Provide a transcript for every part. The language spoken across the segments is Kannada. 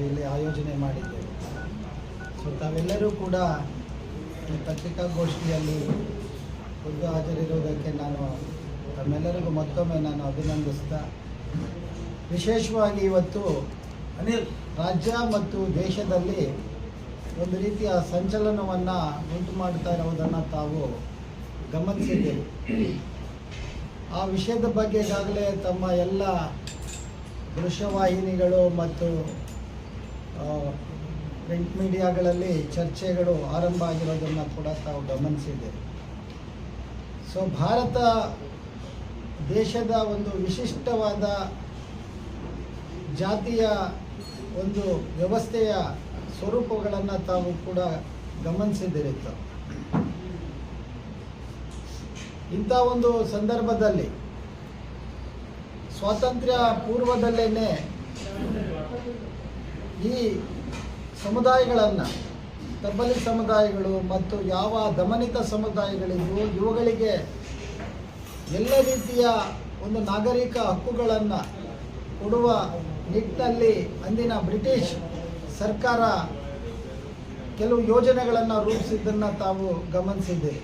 ನಾವಿಲ್ಲಿ ಆಯೋಜನೆ ಮಾಡಿದ್ದೇವೆ. ಸೊ ತಾವೆಲ್ಲರೂ ಕೂಡ ಈ ಪತ್ರಿಕಾಗೋಷ್ಠಿಯಲ್ಲಿ ಖುದ್ದು ಹಾಜರಿರುವುದಕ್ಕೆ ನಾನು ತಮ್ಮೆಲ್ಲರಿಗೂ ಮತ್ತೊಮ್ಮೆ ನಾನು ಅಭಿನಂದಿಸ್ತಾ ವಿಶೇಷವಾಗಿ ಇವತ್ತು ಅನಿಲ್. ರಾಜ್ಯ ಮತ್ತು ದೇಶದಲ್ಲಿ ಒಂದು ರೀತಿಯ ಸಂಚಲನವನ್ನು ಉಂಟು ಮಾಡ್ತಾ ಇರುವುದನ್ನು ತಾವು ಗಮನಿಸಿದ್ದೇವೆ. ಆ ವಿಷಯದ ಬಗ್ಗೆ ಈಗಾಗಲೇ ತಮ್ಮ ಎಲ್ಲ ದೃಶ್ಯವಾಹಿನಿಗಳು ಮತ್ತು ಪ್ರಿಂಟ್ ಮೀಡಿಯಾಗಳಲ್ಲಿ ಚರ್ಚೆಗಳು ಆರಂಭ ಆಗಿರೋದನ್ನು ಕೂಡ ತಾವು ಗಮನಿಸಿದ್ದೇವೆ ಸೊ ಭಾರತ ದೇಶದ ಒಂದು ವಿಶಿಷ್ಟವಾದ ಜಾತಿಯ ಒಂದು ವ್ಯವಸ್ಥೆಯ ಸ್ವರೂಪಗಳನ್ನು ತಾವು ಕೂಡ ಗಮನಿಸಿದ್ದೀರಿ ತಾವು. ಇಂಥ ಒಂದು ಸಂದರ್ಭದಲ್ಲಿ ಸ್ವಾತಂತ್ರ್ಯ ಪೂರ್ವದಲ್ಲೇನೆ ಈ ಸಮುದಾಯಗಳನ್ನು, ತಬ್ಬಲಿ ಸಮುದಾಯಗಳು ಮತ್ತು ಯಾವ ದಮನಿತ ಸಮುದಾಯಗಳಿಗೂ ಇವುಗಳಿಗೆ ಎಲ್ಲ ರೀತಿಯ ಒಂದು ನಾಗರಿಕ ಹಕ್ಕುಗಳನ್ನು ಕೊಡುವ ನಿಟ್ಟಿನಲ್ಲಿ ಅಂದಿನ ಬ್ರಿಟಿಷ್ ಸರ್ಕಾರ ಕೆಲವು ಯೋಜನೆಗಳನ್ನು ರೂಪಿಸಿದ್ದನ್ನು ತಾವು ಗಮನಿಸಿದ್ದೇವೆ.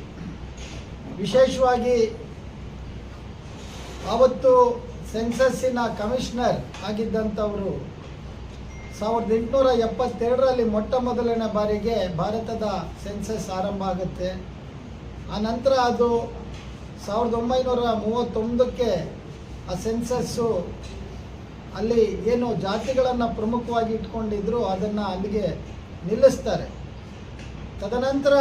ವಿಶೇಷವಾಗಿ ಆವತ್ತು ಸೆನ್ಸಸ್ಸಿನ ಕಮಿಷನರ್ ಆಗಿದ್ದಂಥವರು ಸಾವಿರದ ಎಂಟುನೂರ ಎಪ್ಪತ್ತೆರಡರಲ್ಲಿ ಮೊಟ್ಟ ಮೊದಲನೇ ಬಾರಿಗೆ ಭಾರತದ ಸೆನ್ಸಸ್ ಆರಂಭ ಆಗುತ್ತೆ. ಆ ನಂತರ ಅದು ಸಾವಿರದ ಒಂಬೈನೂರ ಮೂವತ್ತೊಂದಕ್ಕೆ ಆ ಸೆನ್ಸಸ್ಸು ಅಲ್ಲಿ ಏನು ಜಾತಿಗಳನ್ನು ಪ್ರಮುಖವಾಗಿ ಇಟ್ಕೊಂಡಿದ್ರು ಅದನ್ನು ಅಲ್ಲಿಗೆ ನಿಲ್ಲಿಸ್ತಾರೆ. ತದನಂತರ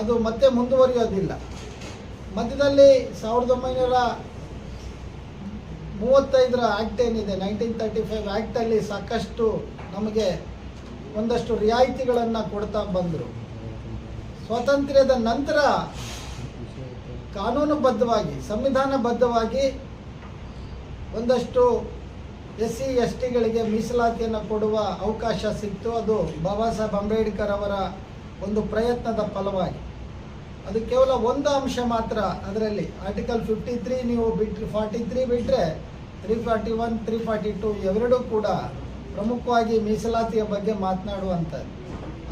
ಅದು ಮತ್ತೆ ಮುಂದುವರಿಯೋದಿಲ್ಲ. ಮಧ್ಯದಲ್ಲಿ ಸಾವಿರದ ಒಂಬೈನೂರ ಮೂವತ್ತೈದರ ಆ್ಯಕ್ಟ್ ಏನಿದೆ ನೈನ್ಟೀನ್ ತರ್ಟಿ ಫೈವ್ ಆ್ಯಕ್ಟಲ್ಲಿ ಸಾಕಷ್ಟು ನಮಗೆ ಒಂದಷ್ಟು ರಿಯಾಯಿತಿಗಳನ್ನು ಕೊಡ್ತಾ ಬಂದರು. ಸ್ವಾತಂತ್ರ್ಯದ ನಂತರ ಕಾನೂನುಬದ್ಧವಾಗಿ, ಸಂವಿಧಾನಬದ್ಧವಾಗಿ ಒಂದಷ್ಟು ಎಸ್ ಸಿ ಎಸ್ ಟಿಗಳಿಗೆ ಮೀಸಲಾತಿಯನ್ನು ಕೊಡುವ ಅವಕಾಶ ಸಿಕ್ತು. ಅದು ಬಾಬಾ ಸಾಹೇಬ್ ಅಂಬೇಡ್ಕರ್ ಅವರ ಒಂದು ಪ್ರಯತ್ನದ ಫಲವಾಗಿ. ಅದು ಕೇವಲ ಒಂದು ಅಂಶ ಮಾತ್ರ ಅದರಲ್ಲಿ. ಆರ್ಟಿಕಲ್ ಫಿಫ್ಟಿ ತ್ರೀ ನೀವು ಬಿಟ್ಟರೆ ಫಾರ್ಟಿ ತ್ರೀ ಬಿಟ್ಟರೆ three forty one, three forty two ಎರಡೂ ಕೂಡ ಪ್ರಮುಖವಾಗಿ ಮೀಸಲಾತಿಯ ಬಗ್ಗೆ ಮಾತನಾಡುವಂಥದ್ದು.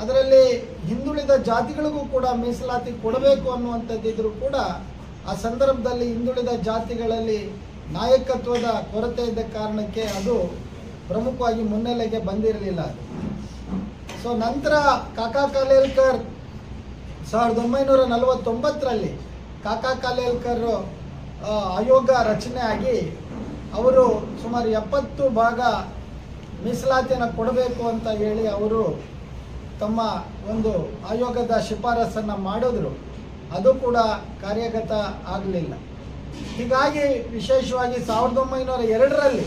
ಅದರಲ್ಲಿ ಹಿಂದುಳಿದ ಜಾತಿಗಳಿಗೂ ಕೂಡ ಮೀಸಲಾತಿ ಕೊಡಬೇಕು ಅನ್ನುವಂಥದ್ದಿದ್ರೂ ಕೂಡ ಆ ಸಂದರ್ಭದಲ್ಲಿ ಹಿಂದುಳಿದ ಜಾತಿಗಳಲ್ಲಿ ನಾಯಕತ್ವದ ಕೊರತೆ ಇದ್ದ ಕಾರಣಕ್ಕೆ ಅದು ಪ್ರಮುಖವಾಗಿ ಮುನ್ನೆಲೆಗೆ ಬಂದಿರಲಿಲ್ಲ ಸೊ ನಂತರ ಕಾಕಾ ಕಾಲೇಲ್ಕರ್ ಸಾವಿರದ ಒಂಬೈನೂರ ನಲವತ್ತೊಂಬತ್ತರಲ್ಲಿ ಕಾಕಾ ಕಾಲೇಲ್ಕರ್ ಆಯೋಗ ರಚನೆ ಆಗಿ ಅವರು ಸುಮಾರು ಎಪ್ಪತ್ತು ಭಾಗ ಮೀಸಲಾತಿಯನ್ನು ಕೊಡಬೇಕು ಅಂತ ಹೇಳಿ ಅವರು ತಮ್ಮ ಒಂದು ಆಯೋಗದ ಶಿಫಾರಸನ್ನು ಮಾಡಿದ್ರು. ಅದು ಕೂಡ ಕಾರ್ಯಗತ ಆಗಲಿಲ್ಲ. ಹೀಗಾಗಿ ವಿಶೇಷವಾಗಿ ಸಾವಿರದ ಒಂಬೈನೂರ ಎರಡರಲ್ಲಿ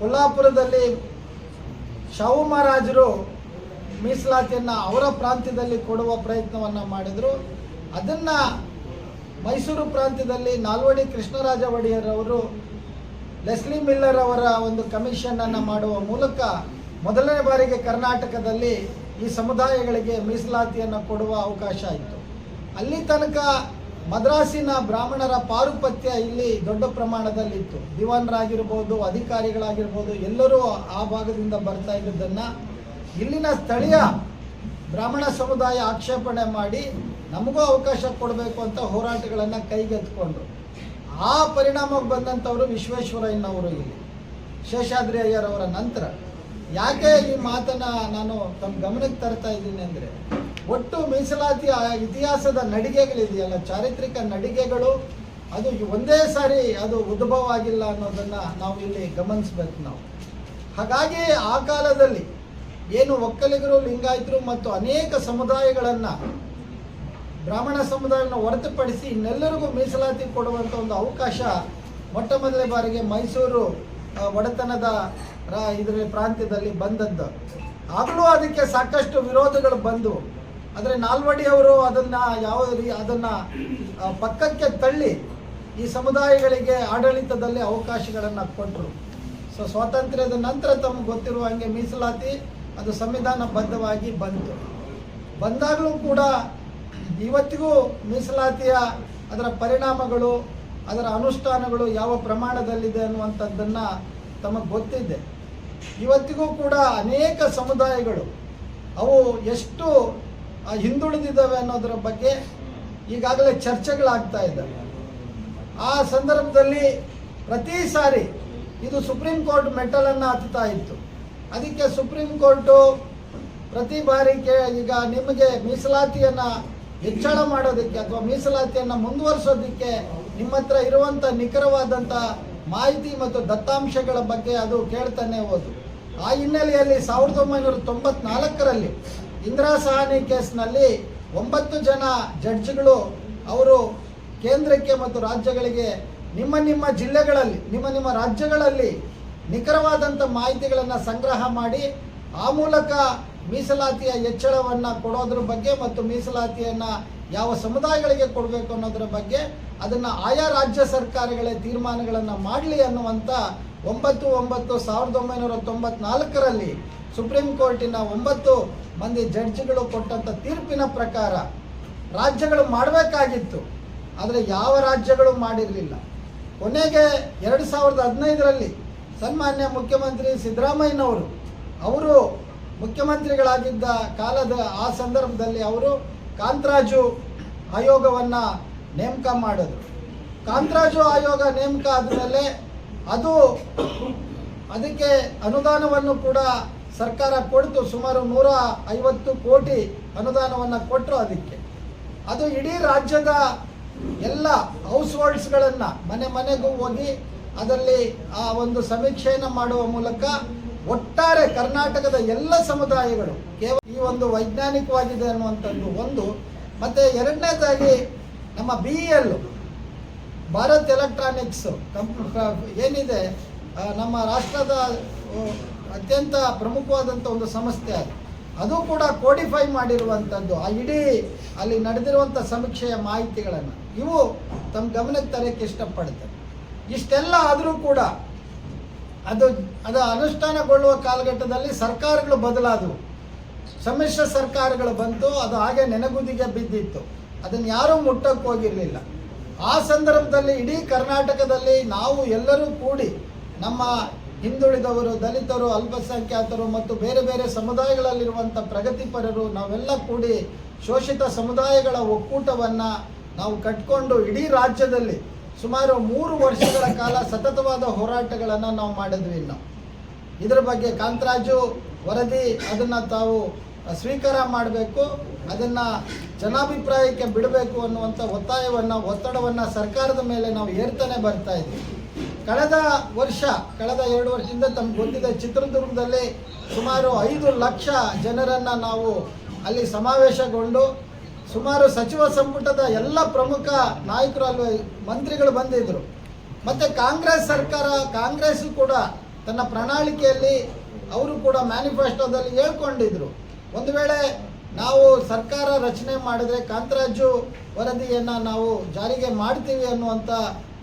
ಕೊಲ್ಲಾಪುರದಲ್ಲಿ ಶಾಹು ಮಹಾರಾಜರು ಮೀಸಲಾತಿಯನ್ನು ಅವರ ಪ್ರಾಂತ್ಯದಲ್ಲಿ ಕೊಡುವ ಪ್ರಯತ್ನವನ್ನು ಮಾಡಿದರು. ಅದನ್ನು ಮೈಸೂರು ಪ್ರಾಂತ್ಯದಲ್ಲಿ ನಾಲ್ವಡಿ ಕೃಷ್ಣರಾಜ ಒಡೆಯರ್ ಅವರು ಲೆಸ್ಲಿ ಮಿಲ್ಲರ್ ಅವರ ಒಂದು ಕಮಿಷನನ್ನು ಮಾಡುವ ಮೂಲಕ ಮೊದಲನೇ ಬಾರಿಗೆ ಕರ್ನಾಟಕದಲ್ಲಿ ಈ ಸಮುದಾಯಗಳಿಗೆ ಮೀಸಲಾತಿಯನ್ನು ಕೊಡುವ ಅವಕಾಶ ಇತ್ತು. ಅಲ್ಲಿ ತನಕ ಮದ್ರಾಸಿನ ಬ್ರಾಹ್ಮಣರ ಪಾರುಪತ್ಯ ಇಲ್ಲಿ ದೊಡ್ಡ ಪ್ರಮಾಣದಲ್ಲಿತ್ತು. ದಿವಾನರಾಗಿರ್ಬೋದು, ಅಧಿಕಾರಿಗಳಾಗಿರ್ಬೋದು, ಎಲ್ಲರೂ ಆ ಭಾಗದಿಂದ ಬರ್ತಾ ಇದ್ದದ್ದನ್ನು ಇಲ್ಲಿನ ಸ್ಥಳೀಯ ಬ್ರಾಹ್ಮಣ ಸಮುದಾಯ ಆಕ್ಷೇಪಣೆ ಮಾಡಿ ನಮಗೂ ಅವಕಾಶ ಕೊಡಬೇಕು ಅಂತ ಹೋರಾಟಗಳನ್ನು ಕೈಗೆತ್ಕೊಂಡ್ರು ಆ ಪರಿಣಾಮಕ್ಕೆ ಬಂದಂಥವರು ವಿಶ್ವೇಶ್ವರಯ್ಯನವರು ಇಲ್ಲಿ. ಶೇಷಾದ್ರಿ ಅಯ್ಯರವರ ನಂತರ. ಯಾಕೆ ಈ ಮಾತನ್ನು ನಾನು ತಮ್ಮ ಗಮನಕ್ಕೆ ತರ್ತಾ ಇದ್ದೀನಿ ಅಂದರೆ, ಒಟ್ಟು ಮೀಸಲಾತಿಯ ಇತಿಹಾಸದ ನಡಿಗೆಗಳಿದೆಯಲ್ಲ, ಚಾರಿತ್ರಿಕ ನಡಿಗೆಗಳು, ಅದು ಒಂದೇ ಸಾರಿ ಅದು ಉದ್ಭವ ಆಗಿಲ್ಲ ಅನ್ನೋದನ್ನು ನಾವು ಇಲ್ಲಿ ಗಮನಿಸ್ಬೇಕು ನಾವು. ಹಾಗಾಗಿ ಆ ಕಾಲದಲ್ಲಿ ಏನು ಒಕ್ಕಲಿಗರು, ಲಿಂಗಾಯತರು ಮತ್ತು ಅನೇಕ ಸಮುದಾಯಗಳನ್ನು ಬ್ರಾಹ್ಮಣ ಸಮುದಾಯವನ್ನು ಹೊರತುಪಡಿಸಿ ಇನ್ನೆಲ್ಲರಿಗೂ ಮೀಸಲಾತಿ ಕೊಡುವಂಥ ಒಂದು ಅವಕಾಶ ಮೊಟ್ಟ ಮೊದಲನೇ ಬಾರಿಗೆ ಮೈಸೂರು ಒಡೆತನದ ಇದರ ಪ್ರಾಂತ್ಯದಲ್ಲಿ ಬಂದದ್ದು. ಆಗಲೂ ಅದಕ್ಕೆ ಸಾಕಷ್ಟು ವಿರೋಧಗಳು ಬಂದವು ಆದರೆ ನಾಲ್ವಡಿ ಅವರು ಅದನ್ನು ಯಾವ ರೀ, ಅದನ್ನು ಪಕ್ಕಕ್ಕೆ ತಳ್ಳಿ ಈ ಸಮುದಾಯಗಳಿಗೆ ಆಡಳಿತದಲ್ಲಿ ಅವಕಾಶಗಳನ್ನು ಕೊಟ್ಟರು ಸೊ, ಸ್ವಾತಂತ್ರ್ಯದ ನಂತರ ತಮಗೆ ಗೊತ್ತಿರುವ ಹಾಗೆ ಮೀಸಲಾತಿ, ಅದು ಸಂವಿಧಾನಬದ್ಧವಾಗಿ ಬಂತು. ಬಂದಾಗಲೂ ಕೂಡ ಇವತ್ತಿಗೂ ಮೀಸಲಾತಿಯ ಅದರ ಪರಿಣಾಮಗಳು, ಅದರ ಅನುಷ್ಠಾನಗಳು ಯಾವ ಪ್ರಮಾಣದಲ್ಲಿದೆ ಅನ್ನುವಂಥದ್ದನ್ನು ತಮಗೆ ಗೊತ್ತಿದೆ. ಇವತ್ತಿಗೂ ಕೂಡ ಅನೇಕ ಸಮುದಾಯಗಳು ಅವು ಎಷ್ಟು ಹಿಂದುಳಿದಿದ್ದಾವೆ ಅನ್ನೋದರ ಬಗ್ಗೆ ಈಗಾಗಲೇ ಚರ್ಚೆಗಳಾಗ್ತಾ ಇದ್ದಾವೆ. ಆ ಸಂದರ್ಭದಲ್ಲಿ ಪ್ರತಿ ಸಾರಿ ಇದು ಸುಪ್ರೀಂ ಕೋರ್ಟ್ ಮೆಟಲನ್ನು ಹತ್ತುತ್ತಾ ಇತ್ತು. ಅದಕ್ಕೆ ಸುಪ್ರೀಂ ಕೋರ್ಟು ಪ್ರತಿ ಬಾರಿ ಈಗ ನಿಮಗೆ ಮೀಸಲಾತಿಯನ್ನು ಹೆಚ್ಚಳ ಮಾಡೋದಕ್ಕೆ ಅಥವಾ ಮೀಸಲಾತಿಯನ್ನು ಮುಂದುವರಿಸೋದಕ್ಕೆ ನಿಮ್ಮ ಹತ್ರ ಇರುವಂಥ ನಿಖರವಾದಂಥ ಮಾಹಿತಿ ಮತ್ತು ದತ್ತಾಂಶಗಳ ಬಗ್ಗೆ ಅದು ಕೇಳ್ತಾನೆ ಹೋದು ಆ ಹಿನ್ನೆಲೆಯಲ್ಲಿ ಸಾವಿರದ ಒಂಬೈನೂರ ತೊಂಬತ್ನಾಲ್ಕರಲ್ಲಿ ಇಂದಿರಾ ಸಹಾನಿ ಕೇಸ್ನಲ್ಲಿ ಒಂಬತ್ತು ಜನ ಜಡ್ಜ್ಗಳು ಅವರು ಕೇಂದ್ರಕ್ಕೆ ಮತ್ತು ರಾಜ್ಯಗಳಿಗೆ ನಿಮ್ಮ ನಿಮ್ಮ ಜಿಲ್ಲೆಗಳಲ್ಲಿ, ನಿಮ್ಮ ನಿಮ್ಮ ರಾಜ್ಯಗಳಲ್ಲಿ ನಿಖರವಾದಂಥ ಮಾಹಿತಿಗಳನ್ನು ಸಂಗ್ರಹ ಮಾಡಿ ಆ ಮೂಲಕ ಮೀಸಲಾತಿಯ ಹೆಚ್ಚಳವನ್ನು ಕೊಡೋದ್ರ ಬಗ್ಗೆ ಮತ್ತು ಮೀಸಲಾತಿಯನ್ನು ಯಾವ ಸಮುದಾಯಗಳಿಗೆ ಕೊಡಬೇಕು ಅನ್ನೋದ್ರ ಬಗ್ಗೆ, ಅದನ್ನು ಆಯಾ ರಾಜ್ಯ ಸರ್ಕಾರಗಳೇ ತೀರ್ಮಾನಗಳನ್ನು ಮಾಡಲಿ ಅನ್ನುವಂಥ ಒಂಬತ್ತು ಒಂಬತ್ತು ಸಾವಿರದ ಒಂಬೈನೂರ ತೊಂಬತ್ನಾಲ್ಕರಲ್ಲಿ ಸುಪ್ರೀಂ ಕೋರ್ಟಿನ ಒಂಬತ್ತು ಮಂದಿ ಜಡ್ಜ್ಗಳು ಕೊಟ್ಟಂಥ ತೀರ್ಪಿನ ಪ್ರಕಾರ ರಾಜ್ಯಗಳು ಮಾಡಬೇಕಾಗಿತ್ತು. ಆದರೆ ಯಾವ ರಾಜ್ಯಗಳು ಮಾಡಿರಲಿಲ್ಲ. ಕೊನೆಗೆ ಎರಡು ಸಾವಿರದ ಹದಿನೈದರಲ್ಲಿ ಸನ್ಮಾನ್ಯ ಮುಖ್ಯಮಂತ್ರಿ ಸಿದ್ದರಾಮಯ್ಯನವರು, ಅವರು ಮುಖ್ಯಮಂತ್ರಿಗಳಾಗಿದ್ದ ಕಾಲದ ಆ ಸಂದರ್ಭದಲ್ಲಿ ಅವರು ಕಾಂತರಾಜು ಆಯೋಗವನ್ನು ನೇಮಕ ಮಾಡಿದ್ರು. ಕಾಂತರಾಜು ಆಯೋಗ ನೇಮಕ ಆದಮೇಲೆ ಅದು ಅದಕ್ಕೆ ಅನುದಾನವನ್ನು ಕೂಡ ಸರ್ಕಾರ ಕೊಡ್ತು. ಸುಮಾರು ನೂರ ಐವತ್ತು ಕೋಟಿ ಅನುದಾನವನ್ನು ಕೊಟ್ಟರು ಅದಕ್ಕೆ. ಅದು ಇಡೀ ರಾಜ್ಯದ ಎಲ್ಲ ಹೌಸ್ ಹೋಲ್ಡ್ಸ್ಗಳನ್ನು ಮನೆ ಮನೆಗೂ ಹೋಗಿ ಅದರಲ್ಲಿ ಆ ಒಂದು ಸಮೀಕ್ಷೆಯನ್ನು ಮಾಡುವ ಮೂಲಕ ಒಟ್ಟಾರೆ ಕರ್ನಾಟಕದ ಎಲ್ಲ ಸಮುದಾಯಗಳು ಕೇವಲ ಈ ಒಂದು ವೈಜ್ಞಾನಿಕವಾಗಿದೆ ಅನ್ನುವಂಥದ್ದು ಒಂದು. ಮತ್ತು ಎರಡನೇದಾಗಿ ನಮ್ಮ ಬಿ ಎಲ್ ಭಾರತ್ ಎಲೆಕ್ಟ್ರಾನಿಕ್ಸ್ ಕಂಪ್ ಏನಿದೆ ನಮ್ಮ ರಾಷ್ಟ್ರದ ಅತ್ಯಂತ ಪ್ರಮುಖವಾದಂಥ ಒಂದು ಸಂಸ್ಥೆ ಅದು. ಅದು ಕೂಡ ಕೋಡಿಫೈ ಮಾಡಿರುವಂಥದ್ದು. ಆ ಇಡೀ ಅಲ್ಲಿ ನಡೆದಿರುವಂಥ ಸಮೀಕ್ಷೆಯ ಮಾಹಿತಿಗಳನ್ನು. ಇವು ತಮ್ಮ ಗಮನಕ್ಕೆ ತರಕ್ಕೆ ಇಷ್ಟಪಡ್ತಾರೆ ಇಷ್ಟೆಲ್ಲ ಆದರೂ ಕೂಡ ಅದು ಅದು ಅನುಷ್ಠಾನಗೊಳ್ಳುವ ಕಾಲಘಟ್ಟದಲ್ಲಿ ಸರ್ಕಾರಗಳು ಬದಲಾದವು. ಸಮ್ಮಿಶ್ರ ಸರ್ಕಾರಗಳು ಬಂತು, ಅದು ಹಾಗೆ ನೆನಗುದಿಗೆ ಬಿದ್ದಿತ್ತು. ಅದನ್ನು ಯಾರೂ ಮುಟ್ಟಕ್ಕೆ ಹೋಗಿರಲಿಲ್ಲ. ಆ ಸಂದರ್ಭದಲ್ಲಿ ಇಡೀ ಕರ್ನಾಟಕದಲ್ಲಿ ನಾವು ಎಲ್ಲರೂ ಕೂಡಿ ನಮ್ಮ ಹಿಂದುಳಿದವರು, ದಲಿತರು, ಅಲ್ಪಸಂಖ್ಯಾತರು ಮತ್ತು ಬೇರೆ ಬೇರೆ ಸಮುದಾಯಗಳಲ್ಲಿರುವಂಥ ಪ್ರಗತಿಪರರು, ನಾವೆಲ್ಲ ಕೂಡಿ ಶೋಷಿತ ಸಮುದಾಯಗಳ ಒಕ್ಕೂಟವನ್ನು ನಾವು ಕಟ್ಕೊಂಡು ಇಡೀ ರಾಜ್ಯದಲ್ಲಿ ಸುಮಾರು ಮೂರು ವರ್ಷಗಳ ಕಾಲ ಸತತವಾದ ಹೋರಾಟಗಳನ್ನು ನಾವು ಮಾಡಿದ್ವಿ ನಾವು ಇದರ ಬಗ್ಗೆ ಕಾಂತರಾಜು ವರದಿ ಅದನ್ನು ತಾವು ಸ್ವೀಕಾರ ಮಾಡಬೇಕು, ಅದನ್ನು ಜನಾಭಿಪ್ರಾಯಕ್ಕೆ ಬಿಡಬೇಕು ಅನ್ನುವಂಥ ಒತ್ತಾಯವನ್ನು, ಒತ್ತಡವನ್ನು ಸರ್ಕಾರದ ಮೇಲೆ ನಾವು ಏರ್ತಾನೆ ಬರ್ತಾ ಇದ್ವಿ. ಕಳೆದ ವರ್ಷ, ಕಳೆದ ಎರಡು ವರ್ಷದಿಂದ ತಮ್ಗೆ ಗೊತ್ತಿದೆ, ಚಿತ್ರದುರ್ಗದಲ್ಲಿ ಸುಮಾರು ಐದು ಲಕ್ಷ ಜನರನ್ನು ನಾವು ಅಲ್ಲಿ ಸಮಾವೇಶಗೊಂಡು ಸುಮಾರು ಸಚಿವ ಸಂಪುಟದ ಎಲ್ಲ ಪ್ರಮುಖ ನಾಯಕರು ಅಲ್ಲಿ ಮಂತ್ರಿಗಳು ಬಂದಿದ್ದರು ಮತ್ತು ಕಾಂಗ್ರೆಸ್ ಸರ್ಕಾರ, ಕಾಂಗ್ರೆಸ್ ಕೂಡ ತನ್ನ ಪ್ರಣಾಳಿಕೆಯಲ್ಲಿ ಅವರು ಕೂಡ ಮ್ಯಾನಿಫೆಸ್ಟೋದಲ್ಲಿ ಹೇಳ್ಕೊಂಡಿದ್ರು. ಒಂದು ವೇಳೆ ನಾವು ಸರ್ಕಾರ ರಚನೆ ಮಾಡಿದ್ರೆ ಕಾಂತರಾಜು ವರದಿಯನ್ನು ನಾವು ಜಾರಿಗೆ ಮಾಡ್ತೀವಿ ಅನ್ನುವಂಥ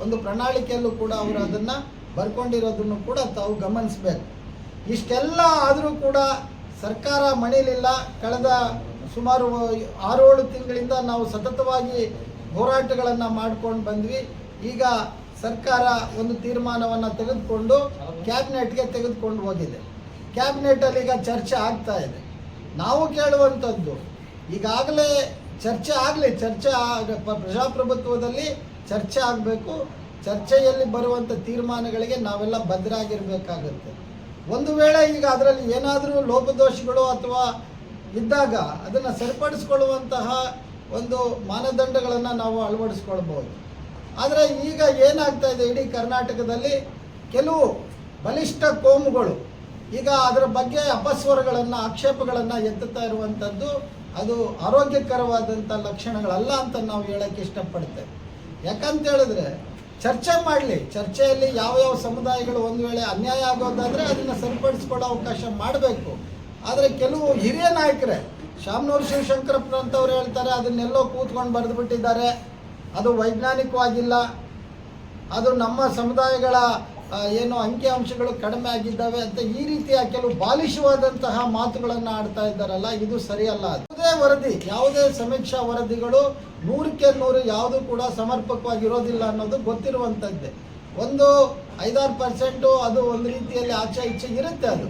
ಒಂದು ಪ್ರಣಾಳಿಕೆಯಲ್ಲೂ ಕೂಡ ಅವರು ಅದನ್ನು ಬರ್ಕೊಂಡಿರೋದನ್ನು ಕೂಡ ತಾವು ಗಮನಿಸಬೇಕು. ಇಷ್ಟೆಲ್ಲ ಆದರೂ ಕೂಡ ಸರ್ಕಾರ ಮಣಿಲಿಲ್ಲ. ಕಳೆದ ಸುಮಾರು ಆರೇಳು ತಿಂಗಳಿಂದ ನಾವು ಸತತವಾಗಿ ಹೋರಾಟಗಳನ್ನು ಮಾಡ್ಕೊಂಡು ಬಂದ್ವಿ. ಈಗ ಸರ್ಕಾರ ಒಂದು ತೀರ್ಮಾನವನ್ನು ತೆಗೆದುಕೊಂಡು ಕ್ಯಾಬಿನೆಟ್ಗೆ ತೆಗೆದುಕೊಂಡು ಹೋಗಿದೆ. ಕ್ಯಾಬಿನೆಟಲ್ಲಿ ಈಗ ಚರ್ಚೆ ಆಗ್ತಾ ಇದೆ. ನಾವು ಕೇಳುವಂಥದ್ದು, ಈಗಾಗಲೇ ಚರ್ಚೆ ಆಗಲಿ, ಚರ್ಚೆ ಪ್ರಜಾಪ್ರಭುತ್ವದಲ್ಲಿ ಚರ್ಚೆ ಆಗಬೇಕು. ಚರ್ಚೆಯಲ್ಲಿ ಬರುವಂಥ ತೀರ್ಮಾನಗಳಿಗೆ ನಾವೆಲ್ಲ ಬದ್ಧರಾಗಿರಬೇಕಾಗುತ್ತೆ ಒಂದು ವೇಳೆ ಈಗ ಅದರಲ್ಲಿ ಏನಾದರೂ ಲೋಪದೋಷಗಳು ಅಥವಾ ಇದ್ದಾಗ ಅದನ್ನು ಸರಿಪಡಿಸ್ಕೊಳ್ಳುವಂತಹ ಒಂದು ಮಾನದಂಡಗಳನ್ನು ನಾವು ಅಳವಡಿಸ್ಕೊಳ್ಬೋದು ಆದರೆ ಈಗ ಏನಾಗ್ತಾ ಇದೆ ಇಡೀ ಕರ್ನಾಟಕದಲ್ಲಿ ಕೆಲವು ಬಲಿಷ್ಠ ಕೋಮುಗಳು ಈಗ ಅದರ ಬಗ್ಗೆ ಅಪಸ್ವರಗಳನ್ನು, ಆಕ್ಷೇಪಗಳನ್ನು ಎತ್ತುತ್ತಾ ಇರುವಂಥದ್ದು ಅದು ಆರೋಗ್ಯಕರವಾದಂಥ ಲಕ್ಷಣಗಳಲ್ಲ ಅಂತ ನಾವು ಹೇಳೋಕ್ಕೆ ಇಷ್ಟಪಡ್ತೇವೆ. ಯಾಕಂತ ಹೇಳಿದ್ರೆ ಚರ್ಚೆ ಮಾಡಲಿ, ಚರ್ಚೆಯಲ್ಲಿ ಯಾವ ಯಾವ ಸಮುದಾಯಗಳು ಒಂದು ವೇಳೆ ಅನ್ಯಾಯ ಆಗೋದಾದರೆ ಅದನ್ನು ಸರಿಪಡಿಸ್ಕೊಳ್ಳೋ ಅವಕಾಶ ಮಾಡಬೇಕು. ಆದರೆ ಕೆಲವು ಹಿರಿಯ ನಾಯಕರೇ, ಶಾಮನೂರು ಶಿವಶಂಕರಪ್ಪನಂಥವ್ರು ಹೇಳ್ತಾರೆ, ಅದನ್ನೆಲ್ಲೋ ಕೂತ್ಕೊಂಡು ಬರೆದು ಬಿಟ್ಟಿದ್ದಾರೆ ಅದು ವೈಜ್ಞಾನಿಕವಾಗಿಲ್ಲ. ಅದು ನಮ್ಮ ಸಮುದಾಯಗಳ ಏನು ಅಂಕಿ ಅಂಶಗಳು ಕಡಿಮೆ ಆಗಿದ್ದಾವೆ ಅಂತ ಈ ರೀತಿಯ ಕೆಲವು ಬಾಲಿಶವಾದಂತಹ ಮಾತುಗಳನ್ನು ಆಡ್ತಾ ಇದ್ದಾರಲ್ಲ, ಇದು ಸರಿಯಲ್ಲ ಯಾವುದೇ ವರದಿ, ಯಾವುದೇ ಸಮೀಕ್ಷಾ ವರದಿಗಳು ನೂರಕ್ಕೆ ನೂರು ಯಾವುದು ಕೂಡ ಸಮರ್ಪಕವಾಗಿರೋದಿಲ್ಲ ಅನ್ನೋದು ಗೊತ್ತಿರುವಂಥದ್ದೇ ಒಂದು ಐದಾರು ಪರ್ಸೆಂಟು ಅದು ಒಂದು ರೀತಿಯಲ್ಲಿ ಆಚೆ ಈಚೆ ಇರುತ್ತೆ ಅದು.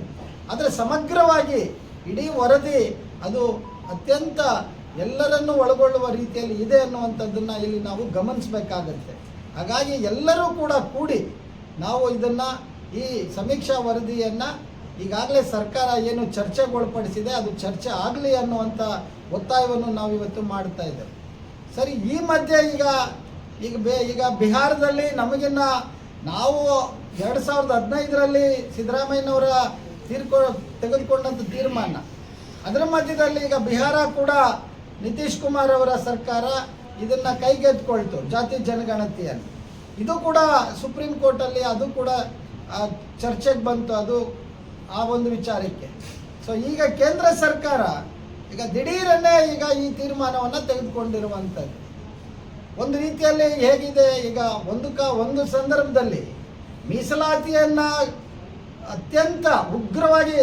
ಆದರೆ ಸಮಗ್ರವಾಗಿ ಇಡೀ ವರದಿ ಅದು ಅತ್ಯಂತ ಎಲ್ಲರನ್ನೂ ಒಳಗೊಳ್ಳುವ ರೀತಿಯಲ್ಲಿ ಇದೆ ಅನ್ನುವಂಥದ್ದನ್ನು ಇಲ್ಲಿ ನಾವು ಗಮನಿಸಬೇಕಾಗತ್ತೆ. ಹಾಗಾಗಿ ಎಲ್ಲರೂ ಕೂಡ ಕೂಡಿ ನಾವು ಇದನ್ನು ಈ ಸಮೀಕ್ಷಾ ವರದಿಯನ್ನು ಈಗಾಗಲೇ ಸರ್ಕಾರ ಏನು ಚರ್ಚೆಗೊಳಪಡಿಸಿದೆ, ಅದು ಚರ್ಚೆ ಆಗಲಿ ಅನ್ನುವಂಥ ಒತ್ತಾಯವನ್ನು ನಾವು ಇವತ್ತು ಮಾಡ್ತಾ ಇದ್ದೇವೆ. ಸರಿ, ಈ ಮಧ್ಯೆ ಈಗ ಈಗ ಬೇ, ಈಗ ಬಿಹಾರದಲ್ಲಿ ನಮಗಿನ್ನ ನಾವು ಎರಡು ಸಾವಿರದ ಹದಿನೈದರಲ್ಲಿ ಸಿದ್ದರಾಮಯ್ಯನವರ ತೀರ್ಕೊ ತೆಗೆದುಕೊಂಡಂಥ ತೀರ್ಮಾನ. ಅದರ ಮಧ್ಯದಲ್ಲಿ ಈಗ ಬಿಹಾರ ಕೂಡ ನಿತೀಶ್ ಕುಮಾರ್ ಅವರ ಸರ್ಕಾರ ಇದನ್ನು ಕೈಗೆದ್ಕೊಳ್ತು ಜಾತಿ ಜನಗಣತಿಯನ್ನು ಇದು ಕೂಡ ಸುಪ್ರೀಂ ಕೋರ್ಟಲ್ಲಿ ಅದು ಕೂಡ ಚರ್ಚೆಗೆ ಬಂತು ಅದು, ಆ ಒಂದು ವಿಚಾರಕ್ಕೆ. ಸೊ ಈಗ ಕೇಂದ್ರ ಸರ್ಕಾರ ಈಗ ದಿಢೀರನ್ನೇ ಈಗ ಈ ತೀರ್ಮಾನವನ್ನು ತೆಗೆದುಕೊಂಡಿರುವಂಥದ್ದು. ಒಂದು ರೀತಿಯಲ್ಲಿ ಹೇಗಿದೆ ಈಗ ಒಂದು ಕ, ಒಂದು ಸಂದರ್ಭದಲ್ಲಿ ಮೀಸಲಾತಿಯನ್ನ ಅತ್ಯಂತ ಉಗ್ರವಾಗಿ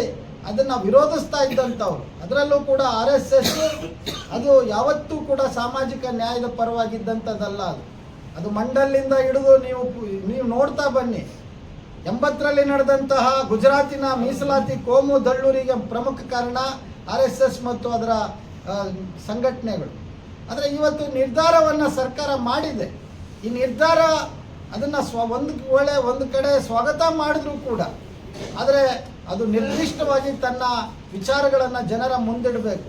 ಅದನ್ನು ವಿರೋಧಿಸ್ತಾ ಇದ್ದಂಥವ್ರು. ಅದರಲ್ಲೂ ಕೂಡ ಆರ್ ಎಸ್ ಎಸ್ ಅದು ಯಾವತ್ತೂ ಕೂಡ ಸಾಮಾಜಿಕ ನ್ಯಾಯದ ಪರವಾಗಿದ್ದಂಥದ್ದಲ್ಲ ಅದು. ಅದು ಮಂಡಲಿಂದ ಹಿಡಿದು ನೀವು ನೀವು ನೋಡ್ತಾ ಬನ್ನಿ. ಎಂಬತ್ತರಲ್ಲಿ ನಡೆದಂತಹ ಗುಜರಾತಿನ ಮೀಸಲಾತಿ ಕೋಮು ದಳ್ಳೂರಿಗೆ ಪ್ರಮುಖ ಕಾರಣ ಆರ್ ಎಸ್ ಎಸ್ ಮತ್ತು ಅದರ ಸಂಘಟನೆಗಳು. ಆದರೆ ಇವತ್ತು ನಿರ್ಧಾರವನ್ನು ಸರ್ಕಾರ ಮಾಡಿದೆ. ಈ ನಿರ್ಧಾರ ಅದನ್ನು ಸ್ವ, ಒಂದು ವೇಳೆ ಒಂದು ಕಡೆ ಸ್ವಾಗತ ಮಾಡಿದ್ರೂ ಕೂಡ ಆದರೆ ಅದು ನಿರ್ದಿಷ್ಟವಾಗಿ ತನ್ನ ವಿಚಾರಗಳನ್ನು ಜನರ ಮುಂದಿಡಬೇಕು.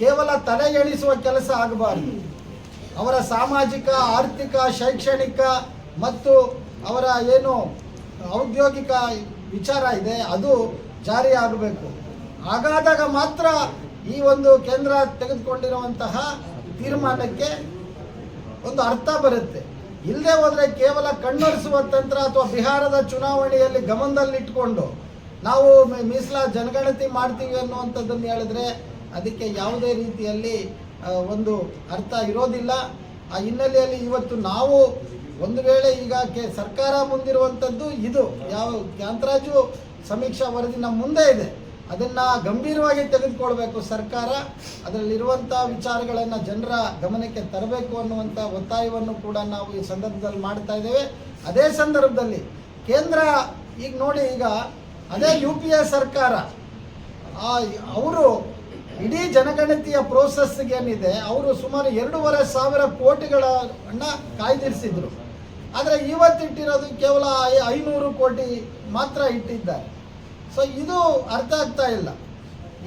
ಕೇವಲ ತಲೆ ಎಳಿಸುವ ಕೆಲಸ ಆಗಬಾರದು. ಅವರ ಸಾಮಾಜಿಕ, ಆರ್ಥಿಕ, ಶೈಕ್ಷಣಿಕ ಮತ್ತು ಅವರ ಏನು ಔದ್ಯೋಗಿಕ ವಿಚಾರ ಇದೆ, ಅದು ಜಾರಿ ಆಗಬೇಕು ಹಾಗಾದಾಗ ಮಾತ್ರ ಈ ಒಂದು ಕೇಂದ್ರ ತೆಗೆದುಕೊಂಡಿರುವಂತಹ ತೀರ್ಮಾನಕ್ಕೆ ಒಂದು ಅರ್ಥ ಬರುತ್ತೆ. ಇಲ್ಲದೆ ಹೋದರೆ ಕೇವಲ ಕಣ್ಣೊರೆಸುವ ತಂತ್ರ ಅಥವಾ ಬಿಹಾರದ ಚುನಾವಣೆಯಲ್ಲಿ ಗಮನದಲ್ಲಿಟ್ಕೊಂಡು ನಾವು ಮೀಸಲಾ ಜನಗಣತಿ ಮಾಡ್ತೀವಿ ಅನ್ನುವಂಥದ್ದನ್ನು ಹೇಳಿದ್ರೆ ಅದಕ್ಕೆ ಯಾವುದೇ ರೀತಿಯಲ್ಲಿ ಒಂದು ಅರ್ಥ ಇರೋದಿಲ್ಲ. ಆ ಹಿನ್ನೆಲೆಯಲ್ಲಿ ಇವತ್ತು ನಾವು ಒಂದು ವೇಳೆ ಈಗ ಕೆ ಸರ್ಕಾರ ಮುಂದಿರುವಂಥದ್ದು ಇದು. ಯಾವ ಕ್ಯಾಂತರಾಜು ಸಮೀಕ್ಷಾ ವರದಿ ನಮ್ಮ ಮುಂದೆ ಇದೆ. ಅದನ್ನು ಗಂಭೀರವಾಗಿ ತೆಗೆದುಕೊಳ್ಬೇಕು ಸರ್ಕಾರ. ಅದರಲ್ಲಿರುವಂಥ ವಿಚಾರಗಳನ್ನು ಜನರ ಗಮನಕ್ಕೆ ತರಬೇಕು ಅನ್ನುವಂಥ ಒತ್ತಾಯವನ್ನು ಕೂಡ ನಾವು ಈ ಸಂದರ್ಭದಲ್ಲಿ ಮಾಡ್ತಾ ಇದ್ದೇವೆ. ಅದೇ ಸಂದರ್ಭದಲ್ಲಿ ಕೇಂದ್ರ ಈಗ ನೋಡಿ ಈಗ ಅದೇ ಯು ಪಿ ಎ ಸರ್ಕಾರ ಅವರು ಇಡೀ ಜನಗಣತಿಯ ಪ್ರೋಸೆಸ್ಗೆ ಏನಿದೆ, ಅವರು ಸುಮಾರು ಎರಡೂವರೆ ಸಾವಿರ ಕೋಟಿಗಳನ್ನ ಕಾಯ್ದಿರಿಸಿದ್ರು. ಆದರೆ ಇವತ್ತಿಟ್ಟಿರೋದು ಕೇವಲ ಐನೂರು ಕೋಟಿ ಮಾತ್ರ ಇಟ್ಟಿದ್ದಾರೆ. ಸೊ ಇದು ಅರ್ಥ ಆಗ್ತಾ ಇಲ್ಲ.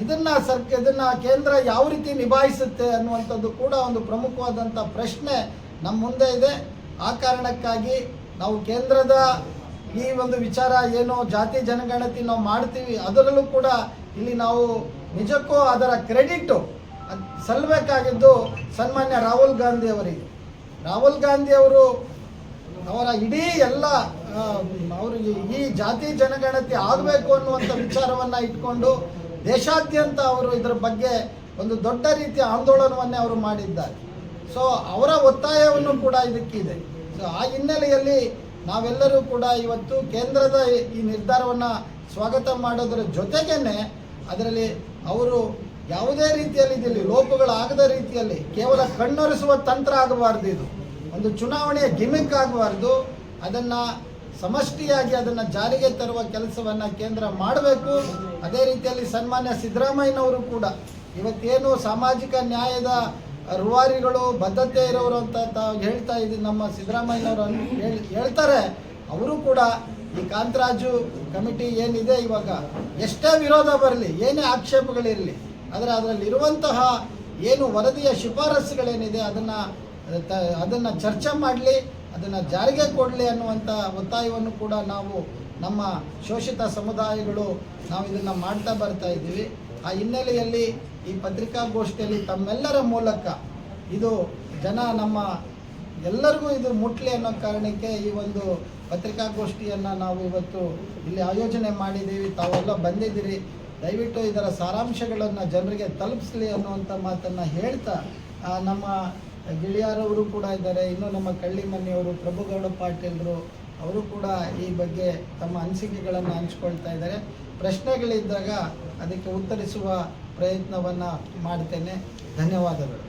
ಇದನ್ನ ಸರ್ಕ, ಇದನ್ನು ಕೇಂದ್ರ ಯಾವ ರೀತಿ ನಿಭಾಯಿಸುತ್ತೆ ಅನ್ನುವಂಥದ್ದು ಕೂಡ ಒಂದು ಪ್ರಮುಖವಾದಂಥ ಪ್ರಶ್ನೆ ನಮ್ಮ ಮುಂದೆ ಇದೆ. ಆ ಕಾರಣಕ್ಕಾಗಿ ನಾವು ಕೇಂದ್ರದ ಈ ಒಂದು ವಿಚಾರ ಏನು ಜಾತಿ ಜನಗಣತಿ ನಾವು ಮಾಡ್ತೀವಿ, ಅದರಲ್ಲೂ ಕೂಡ ಇಲ್ಲಿ ನಾವು ನಿಜಕ್ಕೂ ಅದರ ಕ್ರೆಡಿಟ್ ಸಲ್ಲಬೇಕಾಗಿದ್ದು ಸನ್ಮಾನ್ಯ ರಾಹುಲ್ ಗಾಂಧಿ ಅವರಿಗೆ. ರಾಹುಲ್ ಗಾಂಧಿ ಅವರು ಅವರ ಇಡೀ ಎಲ್ಲ ಆ, ಅವರು ಈ- ಈ ಜಾತಿ ಜನಗಣತಿ ಆಗಬೇಕು ಅನ್ನುವಂಥ ವಿಚಾರವನ್ನು ಇಟ್ಕೊಂಡು ದೇಶಾದ್ಯಂತ ಅವರು ಇದರ ಬಗ್ಗೆ ಒಂದು ದೊಡ್ಡ ರೀತಿಯ ಆಂದೋಲನವನ್ನೇ ಅವರು ಮಾಡಿದ್ದಾರೆ. ಸೊ ಅವರ ಒತ್ತಾಯವನ್ನು ಕೂಡ ಇದಕ್ಕಿದೆ. ಸೊ ಆ ಹಿನ್ನೆಲೆಯಲ್ಲಿ ನಾವೆಲ್ಲರೂ ಕೂಡ ಇವತ್ತು ಕೇಂದ್ರದ ಈ ನಿರ್ಧಾರವನ್ನು ಸ್ವಾಗತ ಮಾಡೋದರ ಜೊತೆಗೇನೆ ಅದರಲ್ಲಿ ಅವರು ಯಾವುದೇ ರೀತಿಯಲ್ಲಿ ಇದರಲ್ಲಿ ಲೋಪಗಳಾಗದ ರೀತಿಯಲ್ಲಿ ಕೇವಲ ಕಣ್ಣೊರೆಸುವ ತಂತ್ರ ಆಗಬಾರ್ದು ಇದು. ಒಂದು ಚುನಾವಣೆಯ ಗಿಮಿಕ್ ಆಗಬಾರ್ದು. ಅದನ್ನು ಸಮಷ್ಟಿಯಾಗಿ ಅದನ್ನು ಜಾರಿಗೆ ತರುವ ಕೆಲಸವನ್ನು ಕೇಂದ್ರ ಮಾಡಬೇಕು. ಅದೇ ರೀತಿಯಲ್ಲಿ ಸನ್ಮಾನ್ಯ ಸಿದ್ದರಾಮಯ್ಯನವರು ಕೂಡ ಇವತ್ತೇನು ಸಾಮಾಜಿಕ ನ್ಯಾಯದ ರೂವಾರಿಗಳು, ಬದ್ಧತೆ ಇರೋರು ಅಂತ ತಾವು ಹೇಳ್ತಾ ಇದ್ದೀನಿ ನಮ್ಮ ಸಿದ್ದರಾಮಯ್ಯನವರು ಹೇಳ್ತಾರೆ. ಅವರು ಕೂಡ ಈ ಕಾಂತರಾಜು ಕಮಿಟಿ ಏನಿದೆ ಇವಾಗ ಎಷ್ಟೇ ವಿರೋಧ ಬರಲಿ, ಏನೇ ಆಕ್ಷೇಪಗಳಿರಲಿ, ಆದರೆ ಅದರಲ್ಲಿರುವಂತಹ ಏನು ವರದಿಯ ಶಿಫಾರಸುಗಳೇನಿದೆ ಅದನ್ನು ಅದನ್ನು ಚರ್ಚೆ ಮಾಡಲಿ. ಅದನ್ನು ಜಾರಿಗೆ ಕೊಡಲಿ ಅನ್ನುವಂಥ ಒತ್ತಾಯವನ್ನು ಕೂಡ ನಾವು ನಮ್ಮ ಶೋಷಿತ ಸಮುದಾಯಗಳು ನಾವು ಇದನ್ನು ಮಾಡ್ತಾ ಬರ್ತಾ ಇದ್ದೀವಿ. ಆ ಹಿನ್ನೆಲೆಯಲ್ಲಿ ಈ ಪತ್ರಿಕಾಗೋಷ್ಠಿಯಲ್ಲಿ ತಮ್ಮೆಲ್ಲರ ಮೂಲಕ ಇದು ಜನ ನಮ್ಮ ಎಲ್ಲರಿಗೂ ಇದು ಮುಟ್ಲಿ ಅನ್ನೋ ಕಾರಣಕ್ಕೆ ಈ ಒಂದು ಪತ್ರಿಕಾಗೋಷ್ಠಿಯನ್ನು ನಾವು ಇವತ್ತು ಇಲ್ಲಿ ಆಯೋಜನೆ ಮಾಡಿದ್ದೀವಿ. ತಾವೆಲ್ಲ ಬಂದಿದ್ದೀರಿ. ದಯವಿಟ್ಟು ಇದರ ಸಾರಾಂಶಗಳನ್ನು ಜನರಿಗೆ ತಲುಪಿಸ್ಲಿ ಅನ್ನುವಂಥ ಮಾತನ್ನು ಹೇಳ್ತಾ ನಮ್ಮ ಗಿಳಿಯಾರವರು ಕೂಡ ಇದ್ದಾರೆ. ಇನ್ನು ನಮ್ಮ ಕಳ್ಳಿಮನೆಯವರು, ಪ್ರಭುಗೌಡ ಪಾಟೀಲ್ರು, ಅವರು ಕೂಡ ಈ ಬಗ್ಗೆ ತಮ್ಮ ಅನಿಸಿಕೆಗಳನ್ನು ಹಂಚ್ಕೊಳ್ತಾ ಇದ್ದಾರೆ. ಪ್ರಶ್ನೆಗಳಿದ್ದಾಗ ಅದಕ್ಕೆ ಉತ್ತರಿಸುವ ಪ್ರಯತ್ನವನ್ನು ಮಾಡ್ತೇನೆ. ಧನ್ಯವಾದಗಳು.